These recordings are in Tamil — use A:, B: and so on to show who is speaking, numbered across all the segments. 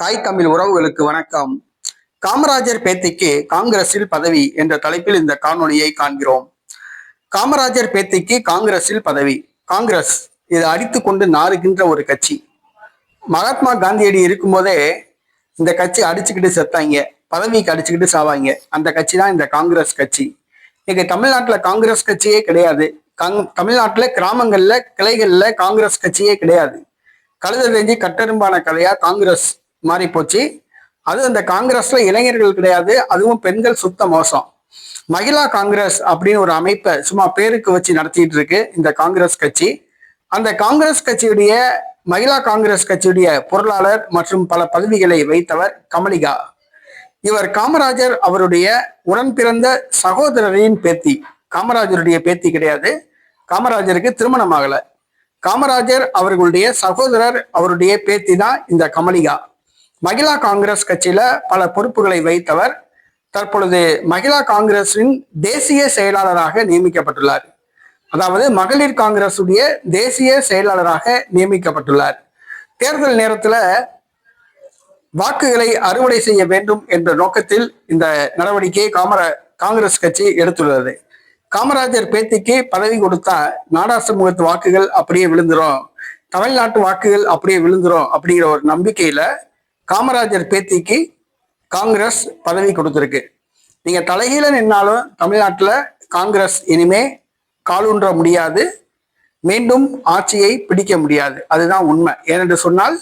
A: தாய் தமிழ் உறவுகளுக்கு வணக்கம். காமராஜர் பேத்திக்கு காங்கிரஸில் பதவி என்ற தலைப்பில் இந்த காணொலியை காண்கிறோம். காமராஜர் பேத்திக்கு காங்கிரஸில் பதவி. காங்கிரஸ் இது அடித்து கொண்டு நாறுகின்ற ஒரு கட்சி. மகாத்மா காந்தியடி இருக்கும்போதே இந்த கட்சி அடிச்சுக்கிட்டு செத்தாங்க. பதவிக்கு அடிச்சுக்கிட்டு சாவாங்க. அந்த கட்சி தான் இந்த காங்கிரஸ் கட்சி. இன்னைக்கு தமிழ்நாட்டில் காங்கிரஸ் கட்சியே கிடையாது. காங் தமிழ்நாட்டில் கிராமங்கள்ல கிளைகள்ல காங்கிரஸ் கட்சியே கிடையாது. கழுத தெரிஞ்சு கட்டெரும்பான கதையா காங்கிரஸ் மாறி போச்சு அது அந்த காங்கிரஸ்ல இளைஞர்கள் கிடையாது அதுவும் பெண்கள் சுத்த மோசம். மகிழா காங்கிரஸ் அப்படின்னு ஒரு அமைப்பை சும்மா பேருக்கு வச்சு நடத்திட்டு இருக்கு இந்த காங்கிரஸ் கட்சி. அந்த காங்கிரஸ் கட்சியுடைய மகிழா காங்கிரஸ் கட்சியுடைய பொருளாளர் மற்றும் பல பதவிகளை வைத்தவர் கமலிகா. இவர் காமராஜர் அவருடைய உடன் பிறந்த சகோதரரின் பேத்தி. காமராஜருடைய பேத்தி கிடையாது. காமராஜருக்கு திருமணம் ஆகல. காமராஜர் அவர்களுடைய சகோதரர் அவருடைய பேத்தி தான் இந்த கமலிகா. மகிழா காங்கிரஸ் கட்சியில பல பொறுப்புகளை வைத்தவர் தற்பொழுது மகிழா காங்கிரஸின் தேசிய செயலாளராக நியமிக்கப்பட்டுள்ளார். அதாவது மகளிர் காங்கிரசுடைய தேசிய செயலாளராக நியமிக்கப்பட்டுள்ளார். தேர்தல் நேரத்துல வாக்குகளை அறுவடை செய்ய வேண்டும் என்ற நோக்கத்தில் இந்த நடவடிக்கையை காமரா காங்கிரஸ் கட்சி எடுத்துள்ளது. காமராஜர் பேத்திக்கு பதவி கொடுத்தா நாடார் சமூகத்து வாக்குகள் அப்படியே விழுந்துரும். தமிழ்நாட்டு வாக்குகள் அப்படியே விழுந்துரும் அப்படிங்கிற ஒரு நம்பிக்கையில காமராஜர் பேத்திக்கு காங்கிரஸ் பதவி கொடுத்துருக்கு. நீங்க தலைகீழ நின்னாலும் தமிழ்நாட்டில் காங்கிரஸ் இனிமே காலூன்ற முடியாது. மீண்டும் ஆட்சியை பிடிக்க முடியாது. அதுதான் உண்மை. ஏனென்று சொன்னால்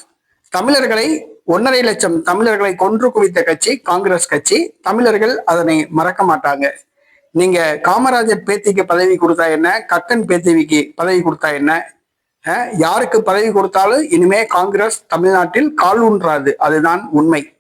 A: தமிழர்களை ஒன்றரை லட்சம் தமிழர்களை கொன்று குவித்த கட்சி காங்கிரஸ் கட்சி. தமிழர்கள் அதனை மறக்க மாட்டாங்க. நீங்க காமராஜர் பேத்திக்கு பதவி கொடுத்தா என்ன? கக்கன் பேத்திவிக்கு பதவி கொடுத்தா என்ன? யாருக்கு பதவி கொடுத்தாலும் இனிமே காங்கிரஸ் தமிழ்நாட்டில் கால் ஊன்றாது. அதுதான் உண்மை.